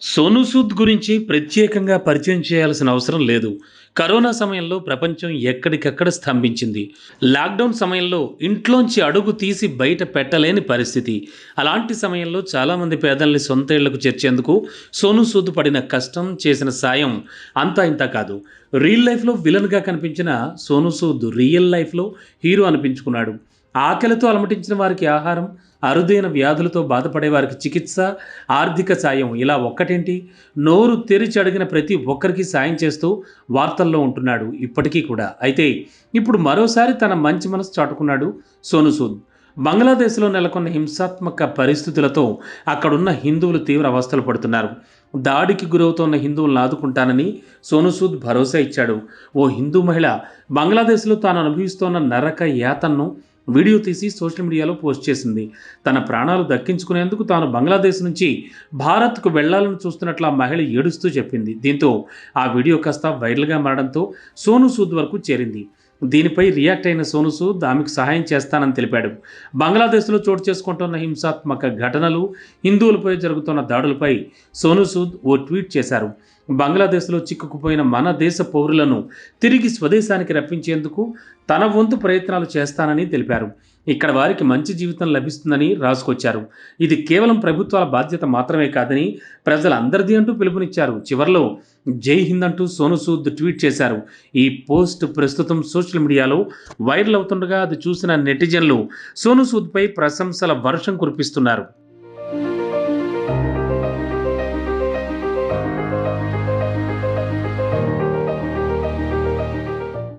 సోను సూద్ గురించి ప్రత్యేకంగా పరిచయం చేయాల్సిన అవసరం లేదు. కరోనా సమయంలో ప్రపంచం ఎక్కడికక్కడ స్తంభించింది. లాక్డౌన్ సమయంలో ఇంట్లోంచి అడుగు తీసి బయట పెట్టలేని పరిస్థితి. అలాంటి సమయంలో చాలామంది పేదల్ని సొంత ఇళ్ళకు చేర్చేందుకు సోను సూద్ పడిన కష్టం చేసిన సాయం అంతా ఇంత కాదు. రియల్ లైఫ్లో విలన్గా కనిపించిన సోను సూద్ రియల్ లైఫ్లో హీరో అనిపించుకున్నాడు. ఆకలితో అలమటించిన వారికి ఆహారం అరుదైన వ్యాధులతో బాధపడే వారికి చికిత్స ఆర్థిక సాయం. ఇలా ఒక్కటేంటి? నోరు తెరిచి అడిగిన ప్రతి ఒక్కరికి సాయం చేస్తూ వార్తల్లో ఉంటున్నాడు ఇప్పటికీ కూడా. అయితే ఇప్పుడు మరోసారి తన మంచి మనసు చాటుకున్నాడు సోను సూద్ బంగ్లాదేశ్లో నెలకొన్న హింసాత్మక పరిస్థితులతో అక్కడున్న హిందువులు తీవ్ర అవస్థలు పడుతున్నారు. దాడికి గురవుతున్న హిందువులను ఆదుకుంటానని సోనుసూద్ భరోసా ఇచ్చాడు. ఓ హిందూ మహిళ బంగ్లాదేశ్లో తాను అనుభవిస్తోన్న నరక యాతన్ను వీడియో తీసి సోషల్ మీడియాలో పోస్ట్ చేసింది. తన ప్రాణాలు దక్కించుకునేందుకు తాను బంగ్లాదేశ్ నుంచి భారత్కు వెళ్ళాలని చూస్తున్నట్లు ఆ మహిళ ఏడుస్తూ చెప్పింది. దీంతో ఆ వీడియో కాస్త వైరల్గా మారడంతో సోను సూద్ వరకు చేరింది. దీనిపై రియాక్ట్ అయిన సోను సూద్ ఆమెకు సహాయం చేస్తానని తెలిపాడు. బంగ్లాదేశ్లో చోటు చేసుకుంటున్న హింసాత్మక ఘటనలు హిందువులపై జరుగుతున్న దాడులపై సోను సూద్ ఓ ట్వీట్ చేశారు. బంగ్లాదేశ్లో చిక్కుకుపోయిన మన దేశ పౌరులను తిరిగి స్వదేశానికి రప్పించేందుకు తన వంతు ప్రయత్నాలు చేస్తానని తెలిపారు. ఇక్కడ వారికి మంచి జీవితం లభిస్తుందని రాసుకొచ్చారు. ఇది కేవలం ప్రభుత్వాల బాధ్యత మాత్రమే కాదని ప్రజలందరిది అంటూ పిలుపునిచ్చారు. చివరిలో జై హింద్ అంటూ సోను సూద్ ట్వీట్ చేశారు. ఈ పోస్ట్ ప్రస్తుతం సోషల్ మీడియాలో వైరల్ అవుతుండగా అది చూసిన నెటిజన్లు సోను సూద్పై ప్రశంసల వర్షం కురిపిస్తున్నారు.